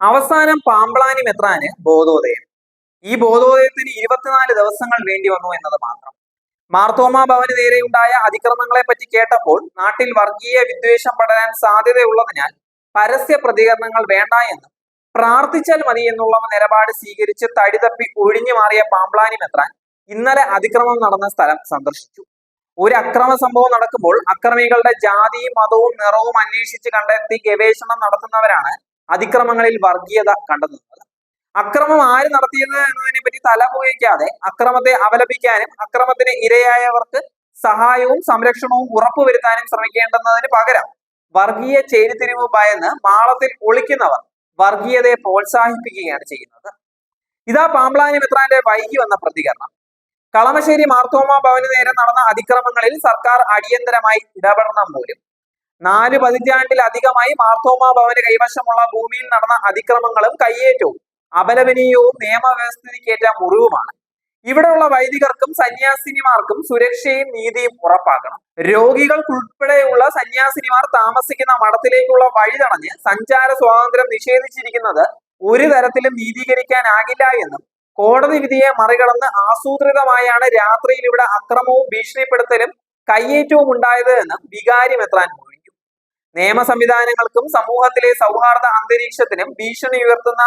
അവസാനം പാമ്പളാനി മെത്രാന് ബോധോദയം. ഈ ബോധോദയത്തിന് ഇരുപത്തിനാല് ദിവസങ്ങൾ വേണ്ടി വന്നു എന്നത് മാത്രം. മാർത്തോമ ഭവന് നേരെയുണ്ടായ അതിക്രമങ്ങളെ പറ്റി കേട്ടപ്പോൾ നാട്ടിൽ വർഗീയ വിദ്വേഷം പടരാൻ സാധ്യതയുള്ളതിനാൽ പരസ്യ പ്രതികരണങ്ങൾ വേണ്ട എന്നും പ്രാർത്ഥിച്ചാൽ മതി എന്നുള്ള നിലപാട് സ്വീകരിച്ച് തടിതപ്പി ഒഴിഞ്ഞു മാറിയ പാമ്പ്ളാനി മെത്രാൻ ഇന്നലെ അതിക്രമം നടന്ന സ്ഥലം സന്ദർശിച്ചു. ഒരു അക്രമ സംഭവം നടക്കുമ്പോൾ അക്രമികളുടെ ജാതിയും മതവും നിറവും അന്വേഷിച്ച് കണ്ടെത്തി ഗവേഷണം നടത്തുന്നവരാണ് അതിക്രമങ്ങളിൽ വർഗീയത കണ്ടെത്തുന്നത്. അക്രമം ആര് നടത്തിയത് എന്നതിനെ പറ്റി തലപുകയ്ക്കാതെ അക്രമത്തെ അപലപിക്കാനും അക്രമത്തിന് ഇരയായവർക്ക് സഹായവും സംരക്ഷണവും ഉറപ്പുവരുത്താനും ശ്രമിക്കേണ്ടുന്നതിന് പകരം വർഗീയ ചേരിതിരിവ് ഭയന്ന് മാളത്തിൽ ഒളിക്കുന്നവർ വർഗീയതയെ പ്രോത്സാഹിപ്പിക്കുകയാണ് ചെയ്യുന്നത്. ഇതാ പാമ്പ്ലാനി മിത്രാന്റെ വൈകി വന്ന പ്രതികരണം. കളമശ്ശേരി മാർത്തോമ ഭവന് നേരെ നടന്ന അതിക്രമങ്ങളിൽ സർക്കാർ അടിയന്തരമായി ഇടപെടണം മൂലം നാല് പതിറ്റാണ്ടിലധികമായി മാർത്തോമ ഭവന് കൈവശമുള്ള ഭൂമിയിൽ നടന്ന അതിക്രമങ്ങളും കയ്യേറ്റവും അപലപനീയവും നിയമവ്യവസ്ഥയ്ക്കേറ്റ മുറിവുമാണ്. ഇവിടെയുള്ള വൈദികർക്കും സന്യാസിനിമാർക്കും സുരക്ഷയും നീതിയും ഉറപ്പാക്കണം. രോഗികൾക്കുൾപ്പെടെയുള്ള സന്യാസിനിമാർ താമസിക്കുന്ന മഠത്തിലേക്കുള്ള വഴി തടഞ്ഞ് സഞ്ചാര സ്വാതന്ത്ര്യം നിഷേധിച്ചിരിക്കുന്നത് ഒരു തരത്തിലും നീതീകരിക്കാനാകില്ല എന്നും കോടതി വിധിയെ മറികടന്ന് ആസൂത്രിതമായാണ് രാത്രിയിൽ ഇവിടെ അക്രമവും ഭീഷണിപ്പെടുത്തലും കയ്യേറ്റവും ഉണ്ടായത് എന്നും വികാരി മെത്രാൻ നിയമ സംവിധാനങ്ങൾക്കും സമൂഹത്തിലെ സൗഹാർദ്ദ അന്തരീക്ഷത്തിനും ഭീഷണി ഉയർത്തുന്ന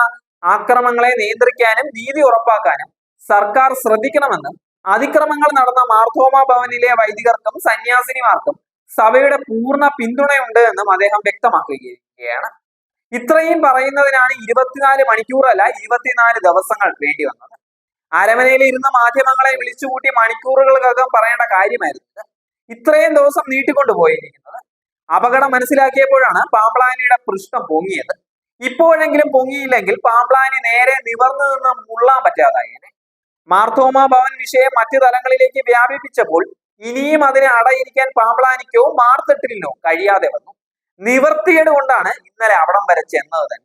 ആക്രമങ്ങളെ നിയന്ത്രിക്കാനും നീതി ഉറപ്പാക്കാനും സർക്കാർ ശ്രദ്ധിക്കണമെന്നും അതിക്രമങ്ങൾ നടന്ന മാർത്തോമ ഭവനിലെ വൈദികർക്കും സന്യാസിനിമാർക്കും സഭയുടെ പൂർണ പിന്തുണയുണ്ട് എന്നും അദ്ദേഹം വ്യക്തമാക്കുകയാണ്. ഇത്രയും പറയുന്നതിനാണ് ഇരുപത്തിനാല് മണിക്കൂറല്ല ഇരുപത്തിനാല് ദിവസങ്ങൾ വേണ്ടി വന്നത്. അരമനയിൽ ഇരുന്ന മാധ്യമങ്ങളെ വിളിച്ചുകൂട്ടി മണിക്കൂറുകൾക്കകം പറയേണ്ട കാര്യമായിരുന്നു ഇത്രയും ദിവസം നീട്ടിക്കൊണ്ടു പോയിരിക്കുന്നത് അപകടം മനസ്സിലാക്കിയപ്പോഴാണ് പാമ്പ്ലാനിയുടെ പൃഷ്ഠം പൊങ്ങിയത്. ഇപ്പോഴെങ്കിലും പൊങ്ങിയില്ലെങ്കിൽ പാമ്പ്ലാനി നേരെ നിവർന്നു നിന്ന് മുള്ളാൻ പറ്റാതായേനെ. മാർത്തോമ ഭവൻ വിഷയം മറ്റു തലങ്ങളിലേക്ക് വ്യാപിപ്പിച്ചപ്പോൾ ഇനിയും അതിനെ അടയിരിക്കാൻ പാമ്പ്ലാനിക്കോ മാർത്തട്ടിലിനോ കഴിയാതെ വന്നു. നിവർത്തിയത് കൊണ്ടാണ് ഇന്നലെ അവിടം വരെ ചെന്നത് തന്നെ.